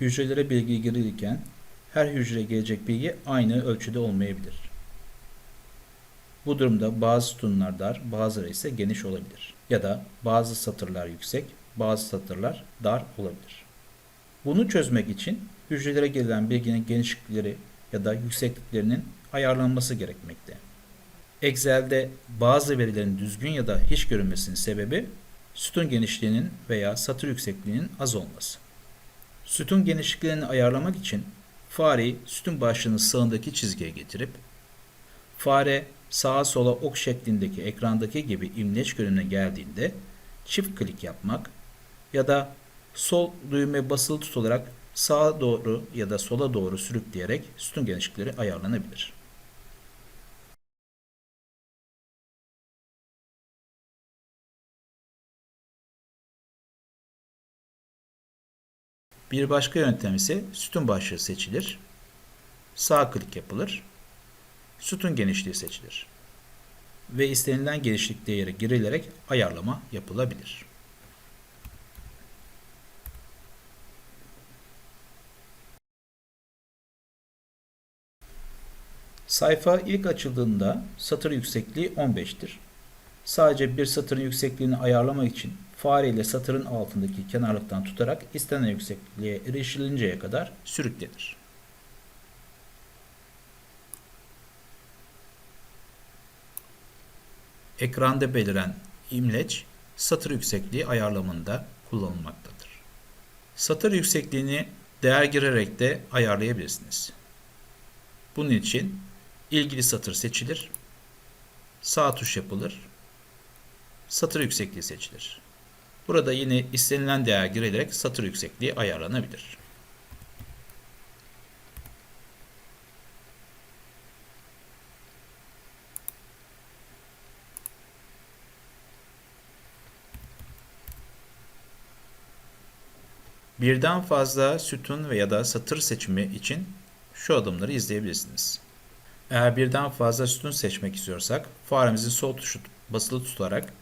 hücrelere bilgi girilirken her hücreye gelecek bilgi aynı ölçüde olmayabilir. Bu durumda bazı sütunlar dar, bazıları ise geniş olabilir. Ya da bazı satırlar yüksek, bazı satırlar dar olabilir. Bunu çözmek için hücrelere gelen bilginin genişlikleri ya da yüksekliklerinin ayarlanması gerekmekte. Excel'de bazı verilerin düzgün ya da hiç görünmesinin sebebi sütun genişliğinin veya satır yüksekliğinin az olması. Sütun genişliklerini ayarlamak için fareyi sütun başlığının sağındaki çizgiye getirip fare sağa sola ok şeklindeki ekrandaki gibi imleç görünümüne geldiğinde çift klik yapmak ya da sol düğme basılı tutularak sağa doğru ya da sola doğru sürükleyerek sütun genişlikleri ayarlanabilir. Bir başka yöntem ise sütun başlığı seçilir. Sağ klik yapılır. Sütun genişliği seçilir. Ve istenilen genişlik değeri girilerek ayarlama yapılabilir. Sayfa ilk açıldığında satır yüksekliği 15'tir. Sadece bir satırın yüksekliğini ayarlamak için fare ile satırın altındaki kenarlıktan tutarak istenen yüksekliğe erişilinceye kadar sürüklenir. Ekranda beliren imleç satır yüksekliği ayarlamında kullanılmaktadır. Satır yüksekliğini değer girerek de ayarlayabilirsiniz. Bunun için ilgili satır seçilir, sağ tuş yapılır, satır yüksekliği seçilir. Burada yine istenilen değer girilerek satır yüksekliği ayarlanabilir. Birden fazla sütun veya da satır seçimi için şu adımları izleyebilirsiniz. Eğer birden fazla sütun seçmek istiyorsak faremizin sol tuşu basılı tutarak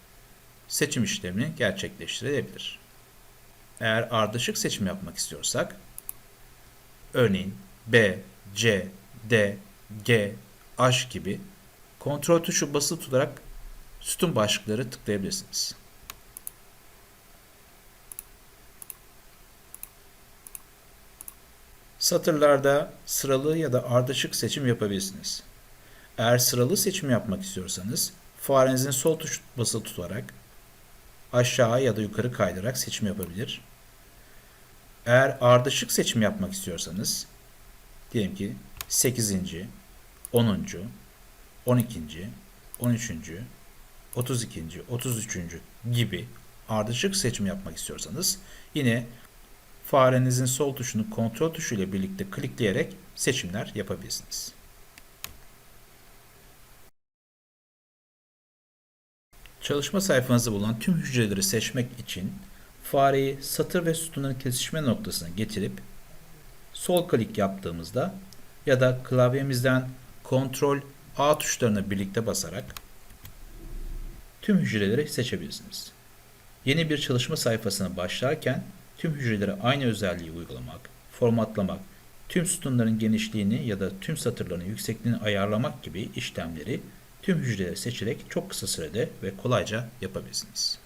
seçim işlemini gerçekleştirebilir. Eğer ardışık seçim yapmak istiyorsak örneğin B, C, D, G, H gibi kontrol tuşu basılı tutarak sütun başlıkları tıklayabilirsiniz. Satırlarda sıralı ya da ardışık seçim yapabilirsiniz. Eğer sıralı seçim yapmak istiyorsanız farenizin sol tuş basılı tutarak aşağı ya da yukarı kaydırarak seçim yapabilir. Eğer ardışık seçim yapmak istiyorsanız diyelim ki 8. 10. 12. 13. 32. 33. gibi ardışık seçim yapmak istiyorsanız yine farenizin sol tuşunu kontrol tuşu ile birlikte klikleyerek seçimler yapabilirsiniz. Çalışma sayfanızda bulunan tüm hücreleri seçmek için fareyi satır ve sütunların kesişme noktasına getirip sol klik yaptığımızda ya da klavyemizden kontrol A tuşlarına birlikte basarak tüm hücreleri seçebilirsiniz. Yeni bir çalışma sayfasına başlarken tüm hücrelere aynı özelliği uygulamak, formatlamak, tüm sütunların genişliğini ya da tüm satırların yüksekliğini ayarlamak gibi işlemleri tüm hücreleri seçerek çok kısa sürede ve kolayca yapabilirsiniz.